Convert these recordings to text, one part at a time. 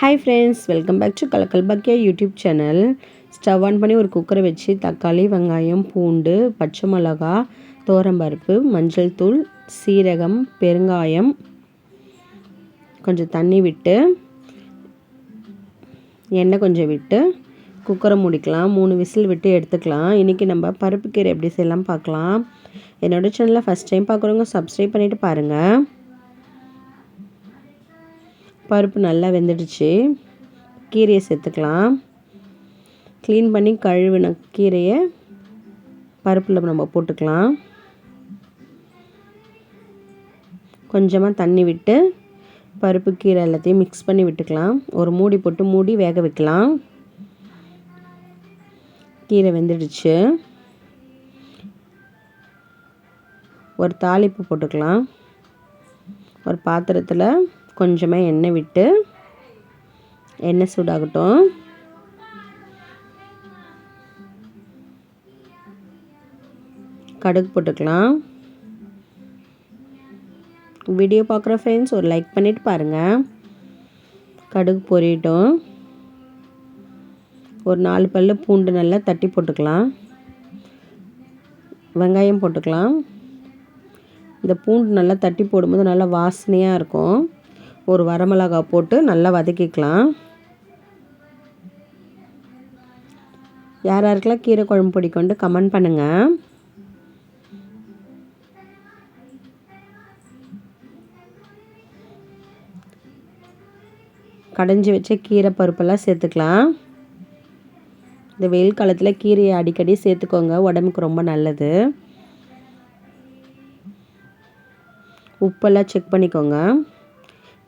Hi friends welcome back to Kalakkal Bakkiya YouTube channel stove on பண்ணி ஒரு குக்கரை வச்சு தக்காளி வெங்காயம் பூண்டு பச்சை மிளகா தோரம்பருப்பு மஞ்சள் தூள் சீரகம் பெருங்காயம் கொஞ்சம் தண்ணி விட்டு எண்ணெய் கொஞ்சம் விட்டு குக்கரை முடிக்கலாம். மூணு விசில் விட்டு எடுத்துக்கலாம். இன்றைக்கி நம்ம பருப்பு கீரை எப்படி செய்யலாம் பார்க்கலாம். என்னோடய சேனலில் ஃபஸ்ட் டைம் பார்க்குறவங்க சப்ஸ்கிரைப் பண்ணிவிட்டு பாருங்கள் பருப்பு நல்லா வெந்துடுச்சு. கீரையை சேர்த்துக்கலாம். க்ளீன் பண்ணி கழுவின கீரையை பருப்பில் நம்ம போட்டுக்கலாம். கொஞ்சமாக தண்ணி விட்டு பருப்பு கீரை எல்லாத்தையும் மிக்ஸ் பண்ணி விட்டுக்கலாம். ஒரு மூடி போட்டு மூடி வேக வைக்கலாம். கீரை வெந்துடுச்சு. ஒரு தாளிப்பு போட்டுக்கலாம். ஒரு பாத்திரத்தில் கொஞ்சமாக எண்ணெய் விட்டு எண்ணெய் சூடாகட்டும். கடுகு போட்டுக்கலாம். வீடியோ பார்க்குற ஃப்ரெண்ட்ஸ் ஒரு லைக் பண்ணிவிட்டு பாருங்கள் கடுகு பொரியட்டும். ஒரு நாலு பல்லு பூண்டு நல்லா தட்டி போட்டுக்கலாம். வெங்காயம் போட்டுக்கலாம். இந்த பூண்டு நல்லா தட்டி போடும்போது நல்லா வாசனையாக இருக்கும். ஒரு வரமிளகா போட்டு நல்லா வதக்கிக்கலாம். யார் யாருக்கெல்லாம் கீரை குழம்பு பிடிக்கும்ட்டு கமெண்ட் பண்ணுங்கள் கடைஞ்சி வச்ச கீரை பருப்பெல்லாம் சேர்த்துக்கலாம். இந்த வெயில் காலத்தில் கீரையை அடிக்கடி சேர்த்துக்கோங்க உடம்புக்கு ரொம்ப நல்லது. உப்பெல்லாம் செக் பண்ணிக்கோங்க.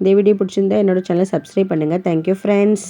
இந்த வீடியோ பிடிச்சிருந்தா என்னோடய சேனலை சப்ஸ்கிரைப் பண்ணுங்கள் தேங்க்யூ ஃப்ரெண்ட்ஸ்